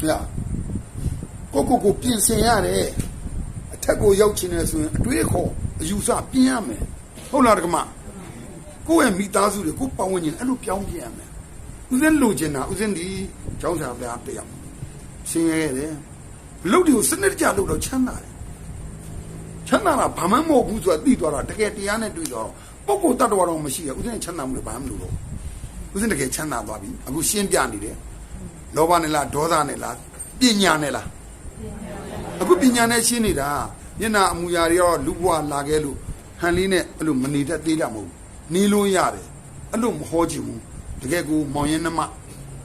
ဟဲ့ကိုကိုကိုပြင်ဆင်ရတယ်အထက်ကိုရောက်ချင်တယ်ဆိုရင်အတွေးခေါ်အယူဆပြင်းရမယ်ဟုတ်လားတက္ကမကိုယ့်ရဲ့မိသားစုတွေကိုယ်ပတ်ဝန်းကျင်အဲ့လိုပြောင်းပြင်းရမယ်ဦးစင်းလိုချင်တာဦးစင်းဒီကျောင်းဆရာပြားတရားဆင်းရဲရတယ်လုတ်တွေကိုစနစ်တကျလုပ်တော့ချမ်းသာတယ်ချမ်းသာတာဘာမှမဟုတ်ဘူးဆိုတာသိသွားတာတကယ်တရားနဲ့တွေ့တော့ပုဂ္ဂိုလ်တ attva တော့မရှိရဦးစင်းချမ်းသာမှုလည်းဘာမှမလုပ်တော့ဦးစင်းတကယ်ချမ်းသာသွားပြီအခုရှင်းပြနေတယ် လောဘနဲ့လားဒေါသနဲ့လားပညာနဲ့လားအခုပညာနဲ့ရှင်းနေတာမျက်နာအမူအရာတွေရောလူဘဝလာခဲ့လို့ဟန်လေးနဲ့အဲ့လိုမနေတတ်သေးတာမဟုတ်ဘူးနေလို့ရတယ်အဲ့လိုမဟောချင်ဘူးတကယ်ကိုမောင်ရင်နှမ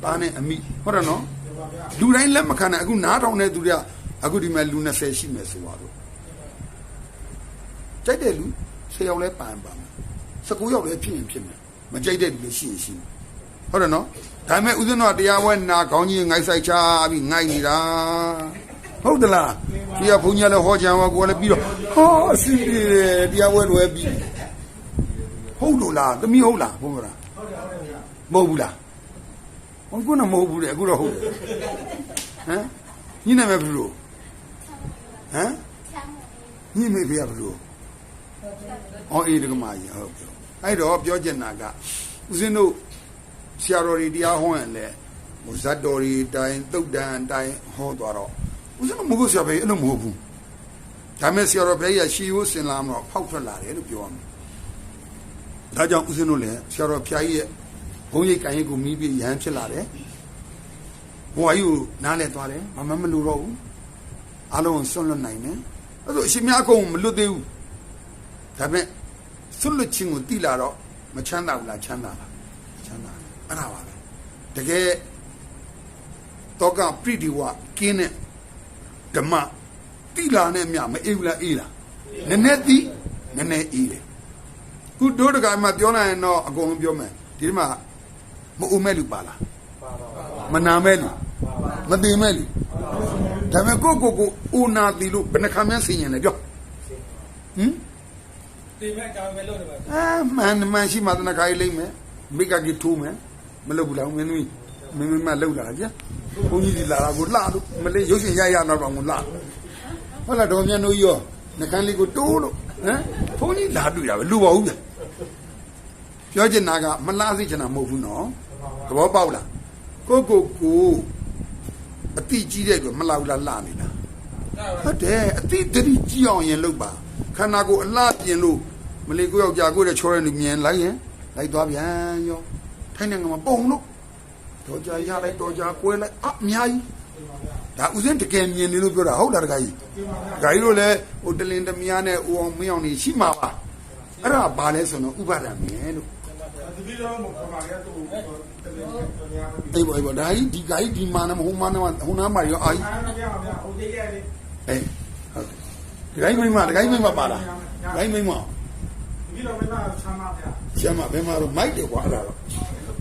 သားနဲ့အမိဟုတ်တယ်နော်လူတိုင်းလက်မခံနိုင်အခုနားထောင်တဲ့သူတွေကအခုဒီမှာလူ20ရှိမယ်ဆိုတော့ကြိုက်တဲ့လူ10ယောက်လဲပန်ပါမယ်19ယောက်လဲဖြစ်ရင်ဖြစ်မယ်မကြိုက်တဲ့လူလည်းရှိရင်ရှိမယ် ဟုတ်တယ်နော်ဒါပေမဲ့ဦးဇင်းတော်ကတရားဝဲနာခေါင်းကြီးငိုက်ဆိုင်ချပြီးငိုက်နေတာဟုတ်သလားဒီကဘုန်းကြီးလည်းဟောကြံဟောကိုယ်လည်းပြီးတော့ဟာအစီပြေတယ်တရားဝဲလွယ်ပြီဟုတ်လို့လားသမီးဟုတ်လားဘုရားမဟုတ်ဘူးလားဟောကုနမဟုတ်ဘူးလေအခုတော့ဟုတ်တယ်ဟမ်ညီနာမည်ဘယ်လိုဟမ်ညီမေဖေကဘယ်လိုအော်အေးဒကမာကြီးဟုတ်ကဲ့အဲ့တော့ပြောချင်တာကဦးဇင်းတို့ ဆရာတော်တွေတရားဟောရင်လေဟိုဇတ်တော်တွေတိုင်းတုတ်တန်တိုင်းဟောသွားတော့ဦးဇင်းမဟုတ်ဆရာပဲအဲ့လိုမဟုတ်ဘူးဒါမဲ့ဆရာတော်ဘုရားရှီကိုစင်လာမတော့ဖောက်ထွက်လာတယ်လို့ပြောရမယ်ဒါကြောင့်ဦးဇင်းတို့လည်းဆရာတော်ဘုရားကြီးရဲ့ဘုန်းကြီးကံရိပ်ကိုမီးပြီးရဟန်းဖြစ်လာတယ်ဘဝကြီးကိုနားလဲသွားတယ်ဘာမှမလိုတော့ဘူးအလုံးဆွန့်လွတ်နိုင်တယ်အဲ့ဒါအရှင်မြတ်အကုန်မလွတ်သေးဘူးဒါပေမဲ့ဆွန့်လွတ်ခြင်းကိုတိလာတော့မချမ်းသာဘူးလားချမ်းသာလားချမ်းသာတယ် အဲ့ဒါပါပဲတကယ်တော့ကပရိဒီဝကင်းတဲ့ဓမ္မတိလာနဲ့မြမအေးဘူးလားအေးလားနည်းနည်းတိနည်းနည်းအေးတယ်ခုတို့တကမှပြောနိုင်ရင်တော့အကုန်လုံးပြောမယ်ဒီမှာမအုံမဲ့လူပါလားမနာမဲ့လူမသိမဲ့လူဒါပေမဲ့ကိုကိုကိုဦးနာတိလို့ဘယ်နှခါမှဆင်ရင်လဲပြောဟမ်တင်မဲ့ကြောင်မဲ့လို့နေပါအာမန်မန်ရှိမှတနခါကြီးလိမ့်မယ်မိကကြီးထိုးမယ် မလုပ်ဘူးလားမင်းသမီးမင်းမင်းမလှုပ်လာကြဘုန်းကြီးဒီလာတာကိုလှလို့မလေးရုပ်ရှင်ရရတော့တော့ကိုလှဟုတ်လားတော်မြတ်တို့ကြီးရောနှကန်းလေးကိုတိုးလို့ဟမ်ဘုန်းကြီးလာတွေ့တာပဲလူပါဘူးဗျပြောချင်တာကမလားစိချင်တာမဟုတ်ဘူးနော်သဘောပေါက်လားကိုကိုကိုအတိကြီးတဲ့ကမလောက်လားလှနေလားဟုတ်တယ်အတိတတိကြည့်အောင်ရင်လုပ်ပါခန္ဓာကိုယ်အလှပြင်လို့မလေးကိုယောက်ျားကိုတဲ့ချောတဲ့လူမြင်လိုက်ရင်လိုက်သွားပြန်ရော ထိုင်းနိုင်ငံမှာပုံလို့တော့ကြာရလိုက်တော့ကြာကွဲလိုက်အအများကြီးဒါဥစဉ်တကယ်မြင်နေလို့ပြောတာဟုတ်လားတခါကြီးတခါကြီးတို့လည်းဟိုတလင်တမယားနဲ့ဦးအောင်မင်းအောင်နေရှိမှာပါအဲ့ဒါဘာလဲဆိုတော့ဥပါဒံမြင်လို့ဒီပြီးတော့မပမာရတော့တယ်တယ်ညာမအေးဘောအေးဘောဒါကြီးဒီကကြီးဒီမာနမဟိုမာနမဟိုနားမှာရောအာကြီးအားမကြောက်ဗျာဟိုတည်းရတယ်အေးဟုတ်တယ်ဒီကကြီးမိမဒီကကြီးမိမပါလားဒီကကြီးမိမဒီပြီးတော့မင်းကဆမ်းပါဗျာကျမဘယ်မှာတော့မိုက်တယ်ကွာအဲ့ဒါတော့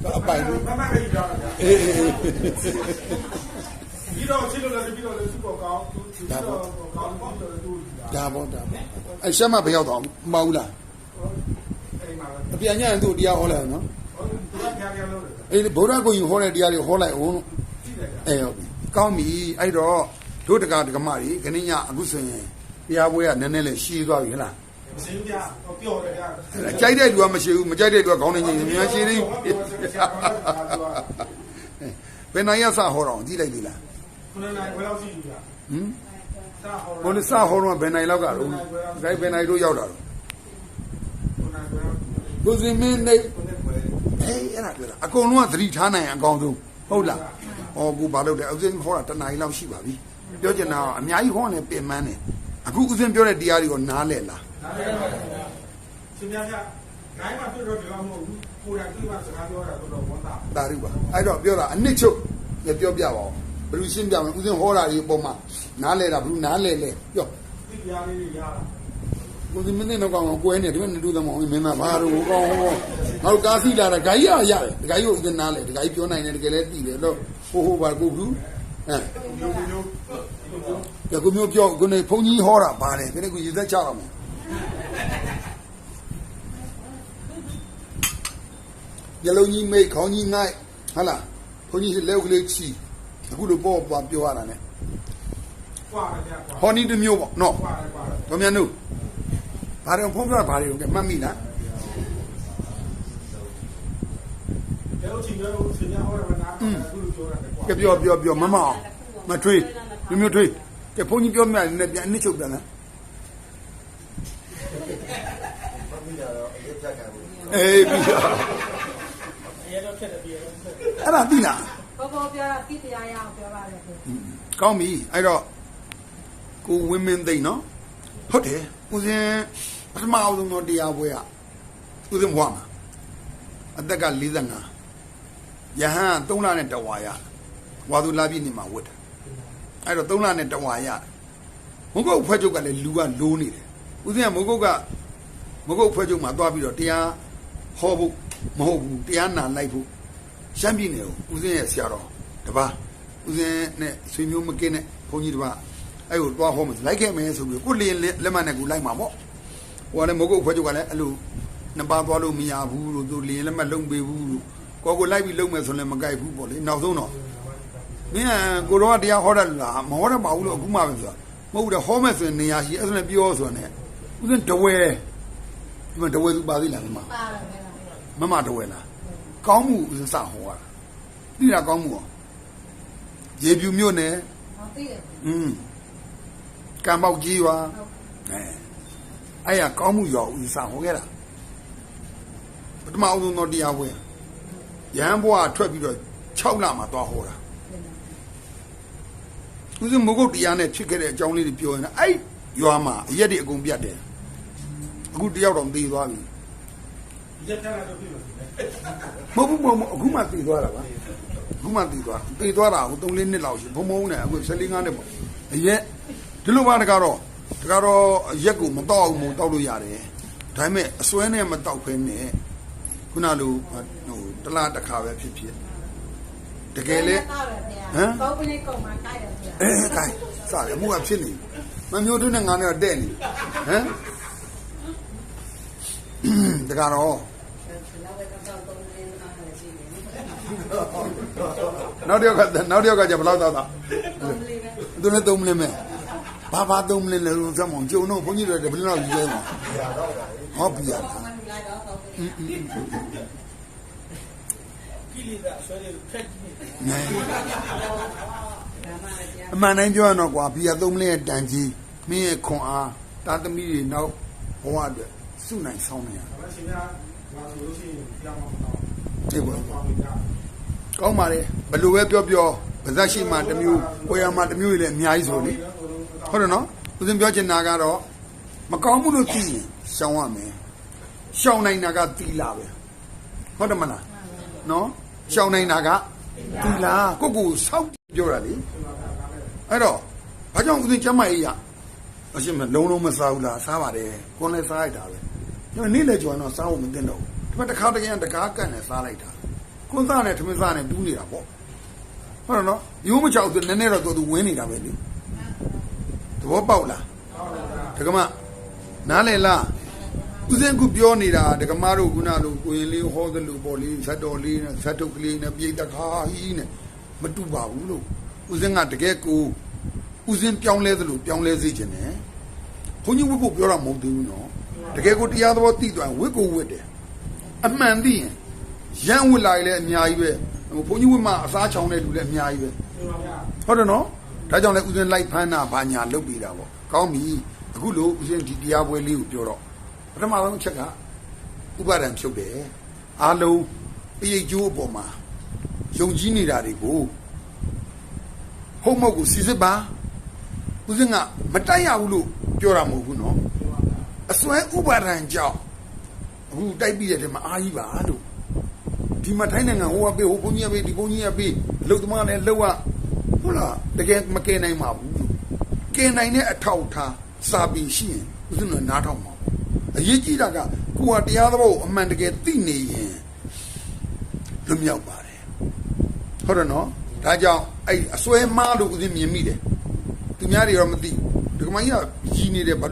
ဒါအပိုင်လို့မမကြီးကြောက်ဗျာအေးအေးအေးပြီးတော့ချစ်လို့လည်းပြီးတော့လည်းသူ့ပေါ်ကောင်းသူပြီးတော့ကောင်းပြီးတော့သူဒါပေါ့ဒါပေါ့အဲ့ရှမ်းမဘယ်ရောက်တော့မဟုတ်လားအိမ်မှာအပြန်ညံ့သူ့တရားဟောလိုက်အောင်နော်ဟိုသူကပြပြလို့တယ်အေးဗုဒ္ဓကိုရင်ဟောတဲ့တရားတွေဟောလိုက်အောင်လို့ကြည့်တယ်အေးဟုတ်ပြီကောင်းပြီအဲ့တော့တို့တက္ကဒကမကြီးခဏညအခုဆိုရင်တရားပွဲကနည်းနည်းလေးရှည်သွားပြီဟလား မစင်းပြပျော်တယ်ဗျာကြိုက်တဲ့လူကမရှိဘူးမကြိုက်တဲ့လူကခေါင်းနေနေမြန်ရှည်သေးဘယ်နိုင်ရစဟောတော့ကြည့်လိုက်ပြီလားခုနကဘယ်လောက်ရှိပြီဗျာဟမ်စာဟောဘုန်းစဟောတော့ဘယ်နိုင်လောက်ကတော့ဒါဘယ်နိုင်တို့ရောက်တာတော့ခုနကဘယ်လောက်ကိုစင်မင်းနေခုနကဘယ်အေးအဲ့ဒါပြောတာအကုန်လုံးကသတိထားနိုင်အကောင်းဆုံးဟုတ်လားဩကိုဘာလို့လဲဥစဉ်ဟောတာတနားရီလောက်ရှိပါပြီပြောချင်တာအများကြီးဟောနေပြင်ပန်းနေ အခုဥစဉ်ပြောတဲ့တရားတွေကိုနားလဲလားရှင်ပြပြဂိုင်းမှာတွေ့တော့ဒီလောက်မဟုတ်ဘူးကိုယ်တိုင်တွေ့မှစကားပြောတာတော့ဝန်တာတာရုပါအဲ့တော့ပြောတာအနှစ်ချုပ်ရပြောပြပါဦးဘယ်လိုရှင်းပြမလဲဥစဉ်ဟောတာဒီပုံမှာနားလဲတာဘယ်လိုနားလဲလဲပြောဒီပြားလေးတွေရတာကိုဒီမင်းနဲ့တော့ကောင်းအောင်ကွဲနေတယ်ဒီမင်းတို့သမောင်းမင်းသားဘာလို့ကောင်းဟောငါတို့ကားစီလာတာဂိုင်းရရတယ်ဒီဂိုင်းကိုဥစဉ်နားလဲဒီဂိုင်းပြောနိုင်တယ်တကယ်လဲသိတယ်တော့ဟိုဟိုပါကိုဘူးအဲမျိုးမျိုး။ ။ဒါကမျိုးပြောခုနေဘုန်းကြီးဟောတာဘာလဲခနေကရေသက်ချတော့မယ်။ညလုံးကြီးမိတ်ခေါင်းကြီးငိုက်ဟုတ်လား။ဘုန်းကြီးလက်ကလေးချီအခုလိုပေါ့ပါပြောရတာ ਨੇ ။ကွာပါဗျာ။ဟောနီးတစ်မျိုးပေါ့နော်။ကွာပါဗျာ။တို့မြန်တို့ဘာတွေဖုန်းပြတာဘာတွေကမှတ်မိလား။ပြောပြောပြောမမအောင်မထွေးမျိုးမျိုးထွေး ကဘုန်းကြီးပြောမြတ်လည်းပြန်အနစ်ချုပ်ပြန်လားမမီတာတော့အရေးပြတ်ခံဘူးအေးပြီးတော့အဲတော့ဖြစ်တယ်ပြေတော့အဲ့ဒါသိလားဘောဘောပြောတာတိတရားရအောင်ပြောပါတယ်ကိုကောင်းပြီအဲ့တော့ကိုဝင်းမင်းသိမ့်နော်ဟုတ်တယ်ဦးစင်းပထမအောင်ဆုံးတော့တရားပွဲอ่ะဦးစင်းဘွားမှာအသက်က45ယဟန်3လနဲ့တဝါရဝါသူလာပြည့်နေမှာဝတ်တယ် အဲ့တော့3လနဲ့တဝါရမုတ်ကုတ်ဖွဲ့ချုပ်ကလည်းလူကလိုးနေတယ်ဦးစင်းကမုတ်ကုတ်ကမုတ်ကုတ်ဖွဲ့ချုပ်မှာသွားပြီးတော့တရားဟောဖို့မဟုတ်ဘူးတရားနာလိုက်ဖို့ရှမ်းပြည်နယ်ကိုဦးစင်းရဲ့ဆရာတော်တပါးဦးဇင်းနဲ့ဆွေမျိုးမကင်းတဲ့ဘုန်းကြီးတစ်ပါးအဲ့ကိုတွားဟောမယ်လိုက်ခဲ့မယ်ဆိုပြီးကိုလင်းလက်မနဲ့ကိုလိုက်မှာပေါ့ဟိုကလည်းမဟုတ်ဘူးဖွဲ့ချုပ်ကလည်းအဲ့လိုနှစ်ပါးသွားလို့မရဘူးလို့သူလင်းလက်မလုံပေးဘူးလို့ကိုကိုလိုက်ပြီးလုံမယ်ဆိုလည်းမကြိုက်ဘူးပေါ့လေနောက်ဆုံးတော့ မင်းကကိုတော့တရားဟောတယ်လားမဟောတတ်ပါဘူးလို့အခုမှပဲဆိုတာမဟုတ်ဘူးတဲ့ဟောမယ်ဆိုရင်နေရာရှိအဲ့ဒါနဲ့ပြောဆိုရင်ဦးဇင်းတဝဲဒီမှာတဝဲသူပါသေးလားမမပါတယ်မဲလားမမတဝဲလားကောင်းမှုဦးဇင်းစဟောတာတိတာကောင်းမှုရောရေပြူမြို့နယ်ဟောသိတယ်อืมကံပေါက်ကြီးရွာအဲအဲ့ရကောင်းမှုရွာဦးစာဟောခဲ့တာပထမအဆုံးတော့တရားပွဲရဟန်းဘွားထွက်ပြီးတော့6လမှာသွားဟောတာ ဦးစင်မုတ်တရားနဲ့ဖြစ်ခဲ့တဲ့အကြောင်းလေးတွေပြောရင်အဲ့ရွာမှာအရက်တွေအကုန်ပြတ်တယ်အခုတယောက်တော့သေသွားပြီရက်တက်လာတော့ပြီလို့မဟုတ်ဘူးမဟုတ်ဘူးအခုမှသေသွားတာပါအခုမှသေသွားသေသွားတာဟို3-4နှစ်လောက်ရှိဘုံဘုံနဲ့အခု14-5နှစ်ပေါ့အရက်ဒီလိုပါတကားတော့တကားတော့အရက်ကိုမတော့အောင်မတောက်လို့ရတယ်ဒါပေမဲ့အစွဲနဲ့မတောက်ဖဲနဲ့ခုနလိုဟိုတလားတစ်ခါပဲဖြစ်ဖြစ် တကယ်လေဟမ်ဘောပလေးကောင်မှာတိုက်တယ်ဗျာအဲကဲစတယ်အမှုကဖြစ်နေမမျိုးတို့နဲ့ငါနဲ့တဲ့နေဟမ်တကားတော့နောက်တစ်ယောက်ကနောက်တစ်ယောက်ကじゃဘယ်လောက်သားသားသူလည်းသုံးမလဲမဲ့ဘာဘာသုံးမလဲလဲလို့စမောင်ကျုံတော့ဘုန်းကြီးတွေဘယ်လောက်ကြီးလဲမှာဟောပြရတာ ကိလေသာဆွဲလေးဖက်ကြီးနဲအမှန်တိုင်းပြောရတော့ကွာဘီယာသုံးမလဲတန်ကြီးမင်းရဲ့ခွန်အားတာသမီတွေနောက်ဘဝအတွက်စုနိုင်ဆောင်နေရဒါမှရှင်များငါဆိုလို့ရှိရင်ကြောင်းတော့တိတ်ပါသွားပြီကြာကောင်းပါလေဘယ်လိုပဲပြောပြောဗဇက်ရှိမှတစ်မျိုးကိုရမှတစ်မျိုးတွေလည်းအများကြီးဆိုလေဟုတ်တယ်နော်ဦးဇင်ပြောချင်တာကတော့မကောင်းမှုလို့သိရင်ရှောင်ရမယ်ရှောင်နိုင်တာကသီလာပဲဟုတ်တယ်မလား နော်ရှောင်းနိုင်တာကဒီလားကိုကိုစောက်ပြောတာလေအဲ့တော့ဘာကြောင့်ဦးသိကျမ်းမကြီးရအရှင်မလုံးလုံးမစားဘူးလားစားပါတယ်ကိုယ်လည်းစားလိုက်တာပဲဒါပေမဲ့နေ့လေကျော်တော့စားဖို့မသိတော့ဘူးဒီမှာတစ်ခါတကယ်တကားကန့်နဲ့စားလိုက်တာကိုယ်သားနဲ့ထမင်းစားနဲ့တူးနေတာပေါ့ဟုတ်တယ်နော်ရိုးမချောက်သူနည်းနည်းတော့သူဝင်နေတာပဲလေသဘောပေါက်လားဒကမနားလေလား ဦးစင်းကပြောနေတာဒကမတို့ခုနလိုကိုရင်လေးဟောသလိုပေါ့လေဇတ်တော်လေးနဲ့ဇတ်တုတ်ကလေးနဲ့ပြိတ္တခါဟီးနဲ့မတူပါဘူးလို့ဦးစင်းကတကယ်ကိုဦးစင်းပြောင်းလဲသလိုပြောင်းလဲစေခြင်းနဲ့ဘုန်းကြီးဝတ်ဖို့ပြောတာမဟုတ်သေးဘူးနော်တကယ်ကိုတရားသဘောသိသွားရင်ဝတ်ကိုဝတ်တယ်အမှန်သိရင်ရန်ဝတ်လာရင်လည်းအများကြီးပဲဘုန်းကြီးဝတ်မှအစားချောင်းတဲ့လူလည်းအများကြီးပဲဒီမှာဗျာဟုတ်တယ်နော်ဒါကြောင့်လည်းဦးဇင်းလိုက်ဖမ်းတာဘာညာလုပ်ပြီးတာပေါ့ကောင်းပြီအခုလို့ဦးဇင်းဒီတရားပွဲလေးကိုပြောတော့ ပထမဆုံးအချက်ကဥပါဒံဖြုတ်တယ်အားလုံးအရေးကျိုးအပေါ်မှာယုံကြည်နေတာတွေကိုဟုတ်မဟုတ်ကိုစီစစ်ပါဦးဇင်းကမတိုက်ရဘူးလို့ပြောတာမဟုတ်ဘူးနော်အစွဲဥပါဒံကြောင့်အခုတိုက်ပြီးတဲ့ထဲမှာအာကြီးပါလို့ဒီမှာထိုင်းနိုင်ငံဟိုကပေးဟိုဘုန်းကြီးကပေးဒီဘုန်းကြီးကပေးလုံသမားလည်းလုံရဟုတ်လားတကယ်မကယ်နိုင်ပါဘူးလို့ကယ်နိုင်တဲ့အထောက်အထားစာပေရှိရင်ဦးဇင်းတို့နားထောင်ပါဘူး အရေးကြီးတာကကိုကတရားသဘောကိုအမှန်တကယ်သိနေရင်လွတ်မြောက်ပါတယ်ဟုတ်တယ်နော်ဒါကြောင့်အဲ့အစွဲမားလို့ဦးဇင်းမြင်မိတယ်သူများတွေတော့မသိဘူးဒီကမကြီးကကြီးနေတယ်ဘာ